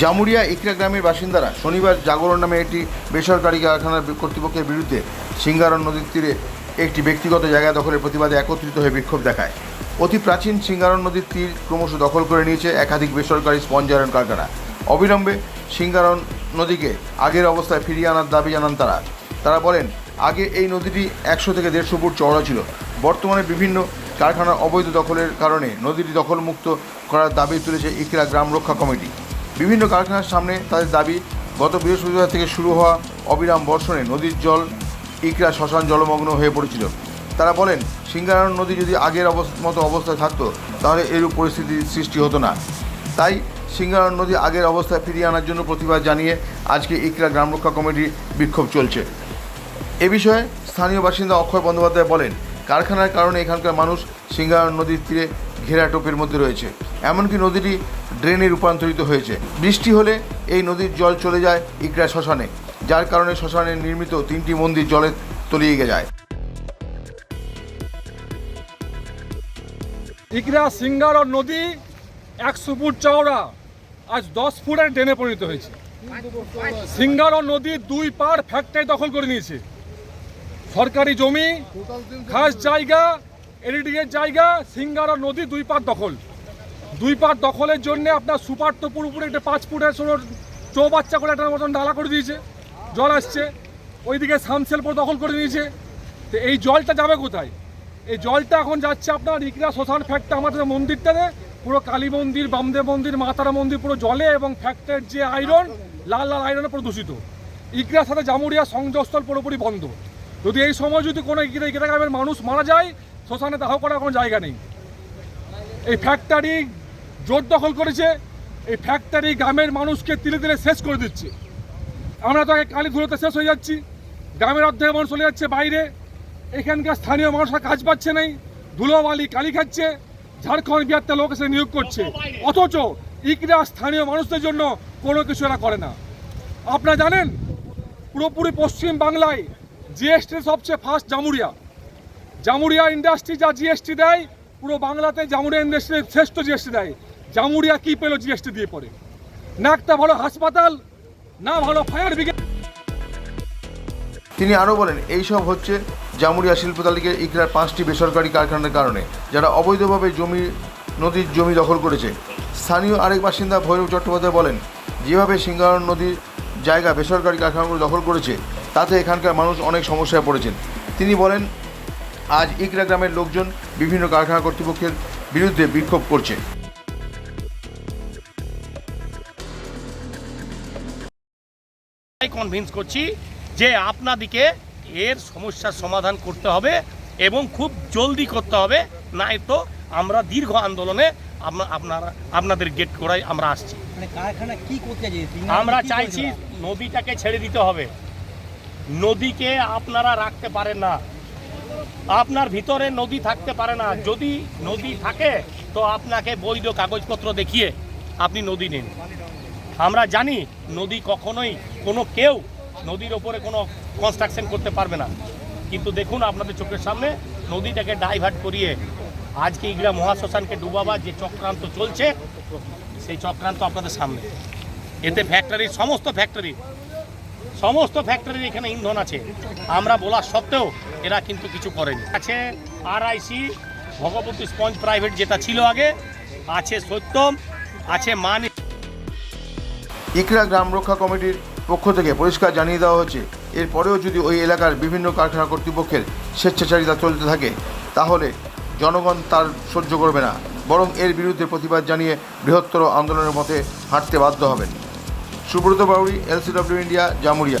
জামুরিয়া ইকরা গ্রামের বাসিন্দারা শনিবার জাগরণ নামে একটি বেসরকারি কারখানার কর্তৃপক্ষের বিরুদ্ধে সিঙ্গারন নদীর তীরে একটি ব্যক্তিগত জায়গা দখলের প্রতিবাদে একত্রিত হয়ে বিক্ষোভ দেখায়। অতি প্রাচীন সিঙ্গারন নদীর তীর ক্রমশ দখল করে নিয়েছে একাধিক বেসরকারি স্পঞ্জ আয়রন কারখানা। অবিলম্বে সিঙ্গারন নদীকে আগের অবস্থায় ফিরিয়ে আনার দাবি জানান তারা। তারা বলেন, আগে এই নদীটি একশো থেকে দেড়শো ফুট চওড়া ছিল। বর্তমানে বিভিন্ন কারখানার অবৈধ দখলের কারণে নদীটি দখলমুক্ত করার দাবি তুলেছে ইকরা গ্রাম রক্ষা কমিটি। বিভিন্ন কারখানার সামনে তাদের দাবি, গত বৃহস্পতিবার থেকে শুরু হওয়া অবিরাম বর্ষণে নদীর জল ইকরা শ্মশান জলমগ্ন হয়ে পড়েছিল। তারা বলেন সিঙ্গারায়ণ নদী যদি আগের মতো অবস্থায় থাকতো, তাহলে এরূপ পরিস্থিতির সৃষ্টি হতো না। তাই সিঙ্গারায়ণ নদী আগের অবস্থায় ফিরিয়ে আনার জন্য প্রতিবাদ জানিয়ে আজকে ইকরা গ্রাম রক্ষা কমিটির বিক্ষোভ চলছে। এ বিষয়ে স্থানীয় বাসিন্দা অক্ষয় বন্দ্যোপাধ্যায় বলেন, কারখানার কারণে এখানকার মানুষ সিঙ্গার নদীর তীরে ঘেরা টোপের মধ্যে রয়েছে। এমনকি নদীটি ড্রেনে রূপান্তরিত হয়েছে। বৃষ্টি হলে এই নদীর জল চলে যায় ইকরা শ্মশানে, যার কারণে শ্মশানে নির্মিত তিনটি মন্দির জলে তলিয়ে যায়। ইকরা সিঙ্গার নদী একশো ফুট চওড়া, আজ দশ ফুটের ড্রেনে পরিণত হয়েছে। সিঙ্গার নদীর দুই পার ফ্যাক্টরি দখল করে নিয়েছে। সরকারি জমি, খাস জায়গা এডিডিএর জায়গা, সিঙ্গার নদী দুই পার দখল। দুই পাট দখলের জন্য আপনার সুপার টপুর উপরে একটা পাঁচ ফুটের ছোটো চৌবাচ্চা করে একটা মতন ডালা করে দিয়েছে। জল আসছে। ওইদিকে সামসেলপুর দখল করে দিয়েছে তো এই জলটা যাবে কোথায়? এই জলটা এখন যাচ্ছে আপনার ইকরা শ্মশান ফ্যাক্টরি আমাদের মন্দিরটাতে। পুরো কালী মন্দির, বামদেব মন্দির মাতারা মন্দির পুরো জলে এবং ফ্যাক্টরির যে আয়রন, লাল লাল আয়রনে পুরো দূষিত ইকরার সাথে জামুরিয়া সংযোগস্থল পুরোপুরি বন্ধ। যদি এই সময় যদি কোনো ইকরা ইকরা গ্রামের মানুষ মারা যায়, শ্মশানে দাহ করার কোনো জায়গা নেই। এই ফ্যাক্টরি জোর দখল করেছে, এই ফ্যাক্টরি গ্রামের মানুষকে তিলে তিলে শেষ করে দিচ্ছে। আমরা তো আগে কালী ধুলোতে শেষ হয়ে যাচ্ছি, গ্রামের অর্ধেক মানুষ চলে যাচ্ছে বাইরে। এখানকার স্থানীয় মানুষরা কাজ পাচ্ছে নাই, ধুলোবালি কালি খাচ্ছে, ঝাড়খণ্ড বিহারতে লোক এসে নিয়োগ করছে। অথচ ইকরা স্থানীয় মানুষদের জন্য কোনো কিছু এরা করে না। আপনারা জানেন, পুরোপুরি পশ্চিম বাংলায় জিএসটি সবচেয়ে ফার্স্ট জামুরিয়া। জামুরিয়া ইন্ডাস্ট্রি যা জিএসটি দেয়, পুরো বাংলাতে জামুরিয়া ইন্ডাস্ট্রি শ্রেষ্ঠ জিএসটি দেয়। জামুরিয়া কি পেল জিএসটি দিয়ে পড়ে না একটা ভালো হাসপাতাল, না ভালো ফায়ার ব্রিগেড। তিনি আরও বলেন এইসব হচ্ছে জামুরিয়া শিল্প তালিকার ইকরার পাঁচটি বেসরকারি কারখানার কারণে, যারা অবৈধভাবে জমি, নদীর জমি দখল করেছে। স্থানীয় আরেক বাসিন্দা ভৈরব চট্টোপাধ্যায় বলেন, যেভাবে সিঙ্গারন নদীর জায়গা বেসরকারি কারখানাগুলো দখল করেছে, তাতে এখানকার মানুষ অনেক সমস্যায় পড়েছেন। তিনি বলেন, আজ ইকরা গ্রামের লোকজন বিভিন্ন কারখানা কর্তৃপক্ষের বিরুদ্ধে বিক্ষোভ করছে। কনভিন্স করছি যে আপনাদিকে এর সমস্যার সমাধান করতে হবে এবং খুব জলদি করতে হবে নাই তো আমরা দীর্ঘ আন্দোলনে আপনারা আপনাদের গেট করাই আমরা আসছি। মানে কি করতে আমরা চাইছি নদীটাকে ছেড়ে দিতে হবে। নদীকে আপনারা রাখতে পারেন না। আপনার ভিতরে নদী থাকতে পারে না। যদি নদী থাকে তো আপনাকে বৈধ কাগজপত্র দেখিয়ে আপনি নদী নিন। আমরা জানি নদী কখনোই কোনো কেউ নদীর ওপরে কোনো কনস্ট্রাকশন করতে পারবে না। কিন্তু দেখুন আপনাদের চোখের সামনে নদীটাকে ডাইভার্ট করিয়ে আজকে ইগরা মহাশ্মশানকে ডুবাবার যে চক্রান্ত চলছে, সেই চক্রান্ত আপনাদের সামনে। এতে ফ্যাক্টরির সমস্ত ফ্যাক্টরি সমস্ত ফ্যাক্টরির এখানে ইন্ধন আছে। আমরা বলা সত্ত্বেও এরা কিন্তু কিছু করেনি। আছে আরআইসি ভগবতী স্পঞ্জ প্রাইভেট যেটা ছিল আগে, আছে সত্যম, আছে মানি ইকরা গ্রাম রক্ষা কমিটির পক্ষ থেকে পরিষ্কার জানিয়ে দেওয়া হয়েছে, এরপরেও যদি ওই এলাকার বিভিন্ন কারখানা কর্তৃপক্ষের স্বেচ্ছাচারিতা চলতে থাকে, তাহলে জনগণ তার সহ্য করবে না, বরং এর বিরুদ্ধে প্রতিবাদ জানিয়ে বৃহত্তর আন্দোলনের পথে হাঁটতে বাধ্য হবেন। Subrata Bauri LCW India, Jamuria.